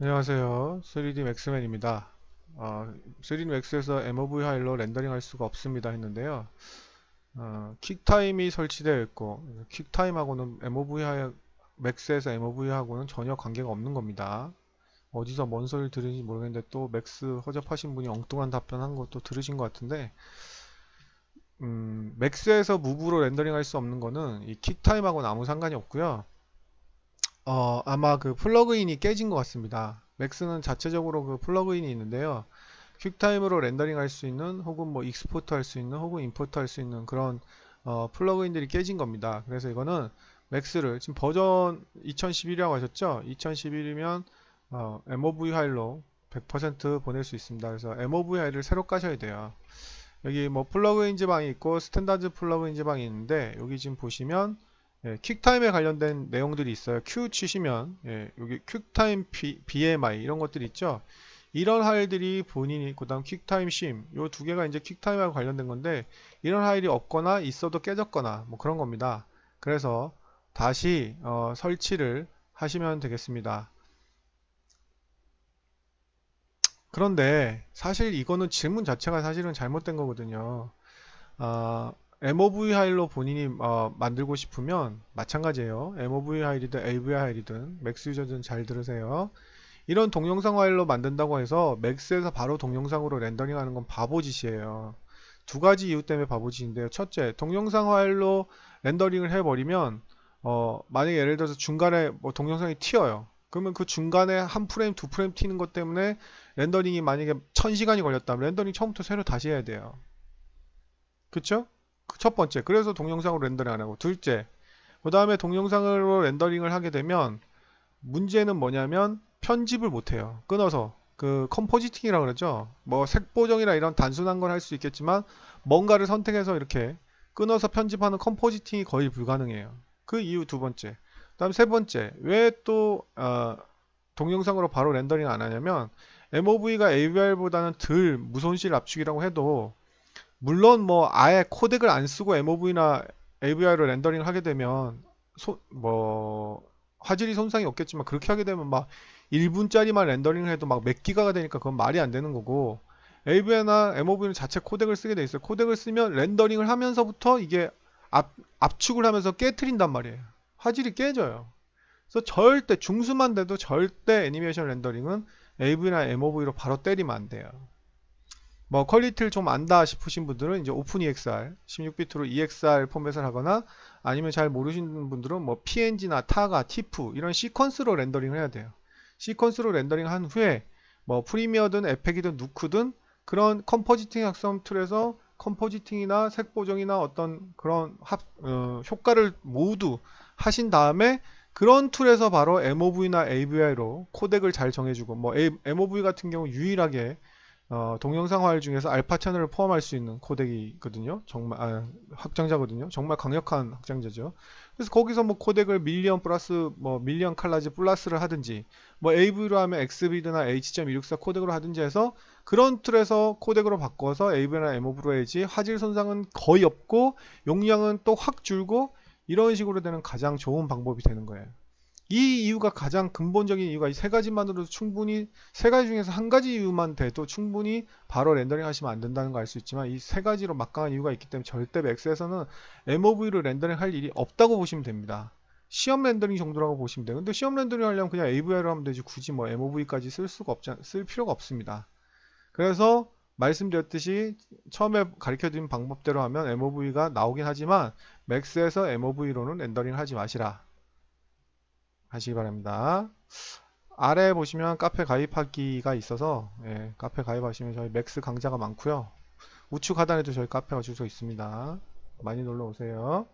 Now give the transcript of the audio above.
안녕하세요. 3D 맥스맨입니다. 어, 3D 맥스에서 MOV 파일로 렌더링 할 수가 없습니다 했는데요. 어, 퀵타임이 설치되어 있고 퀵타임하고는 MOV 하, 맥스에서 MOV하고는 전혀 관계가 없는 겁니다. 어디서 뭔 소리를 들으신지 모르겠는데 또 맥스 허접하신 분이 엉뚱한 답변한 것도 들으신 것 같은데 음, 맥스에서 무브로 렌더링 할 수 없는 거는 이 퀵타임하고는 아무 상관이 없고요. 어, 아마 그 플러그인이 깨진 것 같습니다. 맥스는 자체적으로 그 플러그인이 있는데요. 퀵타임으로 렌더링 할 수 있는 혹은 뭐 익스포트 할 수 있는 혹은 임포트 할 수 있는 그런 어, 플러그인들이 깨진 겁니다. 그래서 이거는 맥스를 지금 버전 2011이라고 하셨죠? 2011이면 어, MOV 파일로 100% 보낼 수 있습니다. 그래서 MOV 파일을 새로 까셔야 돼요. 여기 뭐 플러그인즈 방이 있고 스탠다드 플러그인즈 방이 있는데 여기 지금 보시면 예, 퀵타임에 관련된 내용들이 있어요. Q 치시면 예, 여기 퀵타임 B, BMI 이런 것들이 있죠. 이런 파일들이 본인이 그다음 퀵타임 심 요 두 개가 이제 퀵타임하고 관련된 건데 이런 파일이 없거나 있어도 깨졌거나 뭐 그런 겁니다. 그래서 다시 어, 설치를 하시면 되겠습니다. 그런데 사실 이거는 질문 자체가 사실은 잘못된 거거든요. 아, MOV 파일로 본인이 어, 만들고 싶으면 마찬가지예요. MOV 파일이든 AV 파일이든 맥스 유저들은 잘 들으세요. 이런 동영상 파일로 만든다고 해서 맥스에서 바로 동영상으로 렌더링하는 건 바보짓이에요. 두 가지 이유 때문에 바보짓인데요. 첫째, 동영상 파일로 렌더링을 해버리면 어, 만약에 예를 들어서 중간에 뭐 동영상이 튀어요. 그러면 그 중간에 한 프레임, 두 프레임 튀는 것 때문에 렌더링이 만약에 천 시간이 걸렸다면 렌더링 처음부터 새로 다시 해야 돼요. 그쵸? 그첫 번째. 그래서 동영상으로 렌더링 안 하고. 둘째. 그 다음에 동영상으로 렌더링을 하게 되면 문제는 뭐냐면 편집을 못 해요. 끊어서. 그 컴포지팅이라고 그러죠. 뭐 색보정이나 이런 단순한 걸 할 수 있겠지만 뭔가를 선택해서 이렇게 끊어서 편집하는 컴포지팅이 거의 불가능해요. 그 이유 두 번째. 그 다음 세 번째. 왜또 동영상으로 바로 렌더링 안 하냐면 MOV가 AVR보다는 덜 무손실 압축이라고 해도 물론 뭐 아예 코덱을 안 쓰고 MOV나 AVI로 렌더링을 하게 되면 소, 뭐 화질이 손상이 없겠지만 그렇게 하게 되면 막 1분짜리만 렌더링을 해도 막 몇 기가가 되니까 그건 말이 안 되는 거고 AVI나 MOV는 자체 코덱을 쓰게 돼 있어요. 코덱을 쓰면 렌더링을 하면서부터 이게 압, 압축을 하면서 깨트린단 말이에요. 화질이 깨져요. 그래서 절대 중수만 돼도 절대 애니메이션 렌더링은 AV나 MOV로 바로 때리면 안 돼요. 뭐 퀄리티를 좀 안다 싶으신 분들은 이제 오픈 EXR 16비트로 EXR 포맷을 하거나 아니면 잘 모르시는 분들은 뭐 PNG나 타가, 티프 이런 시퀀스로 렌더링을 해야 돼요. 시퀀스로 렌더링 한 후에 뭐 프리미어든 에펙이든 누크든 그런 컴포지팅 학습 툴에서 컴포지팅이나 색 보정이나 어떤 그런 합, 어, 효과를 모두 하신 다음에 그런 툴에서 바로 MOV나 AVI로 코덱을 잘 정해주고 뭐 MOV 같은 경우 유일하게 어, 동영상 파일 중에서 알파 채널을 포함할 수 있는 코덱이거든요. 정말 아, 확장자거든요. 정말 강력한 확장자죠. 그래서 거기서 뭐 코덱을 밀리언 플러스 뭐 밀리언 칼라지 플러스를 하든지 뭐 AV로 하면 XVD나 H.264 코덱으로 하든지 해서 그런 툴에서 코덱으로 바꿔서 AV나 MOV로 해야지 화질 손상은 거의 없고 용량은 또 확 줄고 이런 식으로 되는 가장 좋은 방법이 되는 거예요. 이 이유가 가장 근본적인 이유가 이 세 가지만으로도 충분히 세 가지 중에서 한 가지 이유만 돼도 충분히 바로 렌더링 하시면 안 된다는 걸 알 수 있지만 이 세 가지로 막강한 이유가 있기 때문에 절대 맥스에서는 MOV로 렌더링 할 일이 없다고 보시면 됩니다. 시험 렌더링 정도라고 보시면 돼요. 근데 시험 렌더링 하려면 그냥 AVI로 하면 되지 굳이 뭐 MOV까지 쓸 수가 없지 쓸 필요가 없습니다. 그래서 말씀드렸듯이 처음에 가르쳐 드린 방법대로 하면 MOV가 나오긴 하지만 맥스에서 MOV로는 렌더링 하지 마시라. 하시기 바랍니다. 아래 보시면 카페 가입하기가 있어서 예, 카페 가입하시면 저희 맥스 강좌가 많고요. 우측 하단에도 저희 카페가 주소 있습니다. 많이 놀러 오세요.